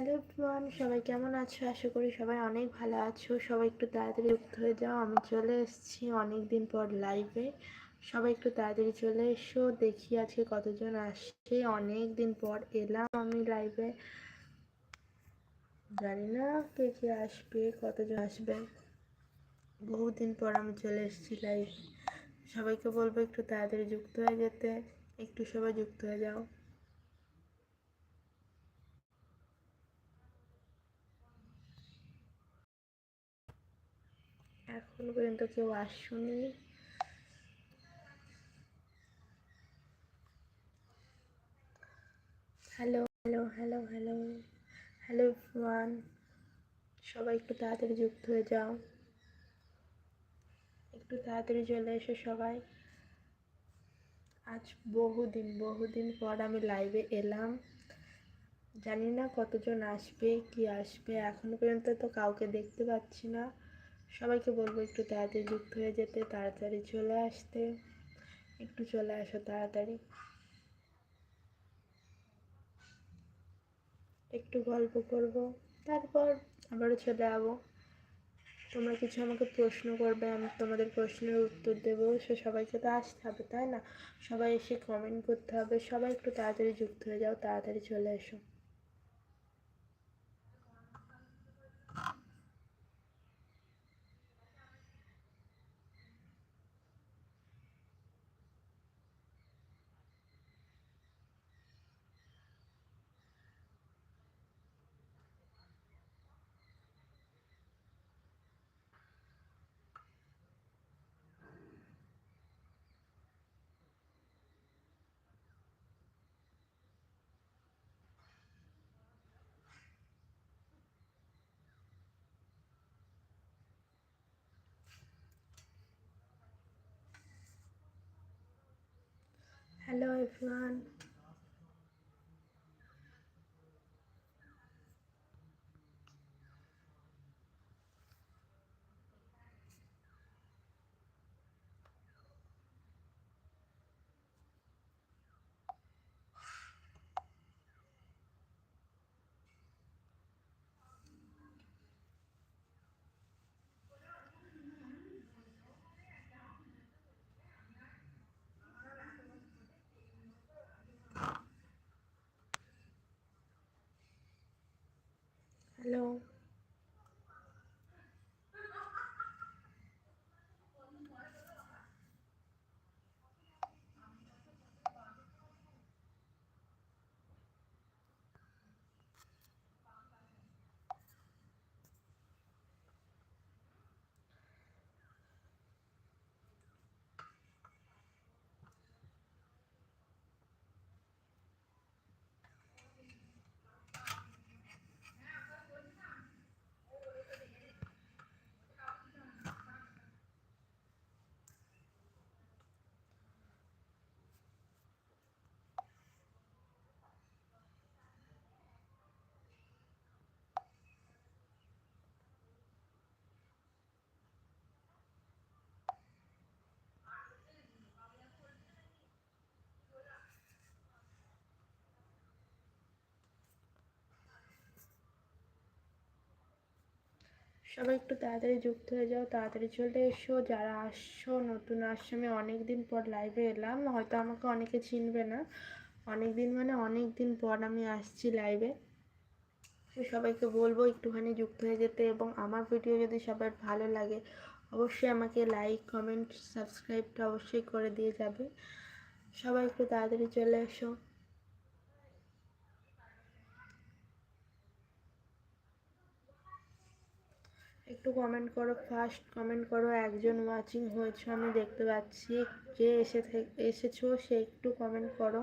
Hello everyone সবাই কেমন আছো? আশা করি সবাই অনেক ভালো আছো। সবাই একটু তাড়াতাড়ি যুক্ত হয়ে যাও। আমি চলে এসেছি অনেক দিন পর লাইভে সবাই একটু তাড়াতাড়ি চলে এসো। দেখি আজকে কতজন আসছে। অনেক দিন পর এলাম আমি লাইভে জানি না কে কে আসবে, কতজন আসবে। বহুদিন পর আমি চলে এসেছি লাইভে সবাইকে বলব একটু তাড়াতাড়ি যুক্ত হয়ে যেতে। একটু সবাই যুক্ত হয়ে যাও। এখন পর্যন্ত কেউ আসুনি। Hello hello hello hello hello one সবাই একটু তাড়াতাড়ি যুক্ত হয়ে যাও। একটু তাড়াতাড়ি চলে এসো সবাই। আজ বহুদিন বহুদিন পর আমি লাইভে এলাম। জানি না কতজন আসবে, কি আসবে, এখনও পর্যন্ত তো কাউকে দেখতে পাচ্ছি না। সবাইকে বলব একটু তাড়াতাড়ি যুক্ত হয়ে যেতে, তাড়াতাড়ি চলে আসতে। একটু চলে আসো তাড়াতাড়ি। একটু গল্প করব, তারপর আবারও চলে যাব। তোমরা কিছু আমাকে প্রশ্ন করবে, আমি তোমাদের প্রশ্নের উত্তর দেবো, সে সবাইকে তো আসতে হবে, তাই না? সবাই এসে কমেন্ট করতে হবে, সবাই একটু তাড়াতাড়ি যুক্ত হয়ে যাও, তাড়াতাড়ি চলে এসো। hello everyone. সবাই একটু তাড়াতাড়ি যুক্ত হয়ে যাও, তাড়াতাড়ি চলে এসো। যারা আসছো, নতুন আসছো, আমি অনেক দিন পর লাইভে এলাম। হয়তো আমাকে অনেকে চিনবে না। অনেক দিন মানে অনেক দিন পর আমি আসছি লাইভে সবাইকে বলব একটুখানি যুক্ত হয়ে যেতে এবং আমার ভিডিও যদি সবার ভালো লাগে, অবশ্যই আমাকে লাইক কমেন্ট সাবস্ক্রাইবটা অবশ্যই করে দিয়ে যাবে। সবাই একটু তাড়াতাড়ি চলে এসো। একটু কমেন্ট করো ফার্স্ট কমেন্ট করো, একজন ওয়াচিং হয়েছে, আমি দেখতে পাচ্ছি। যে এসে এসেছ সে একটু কমেন্ট করো।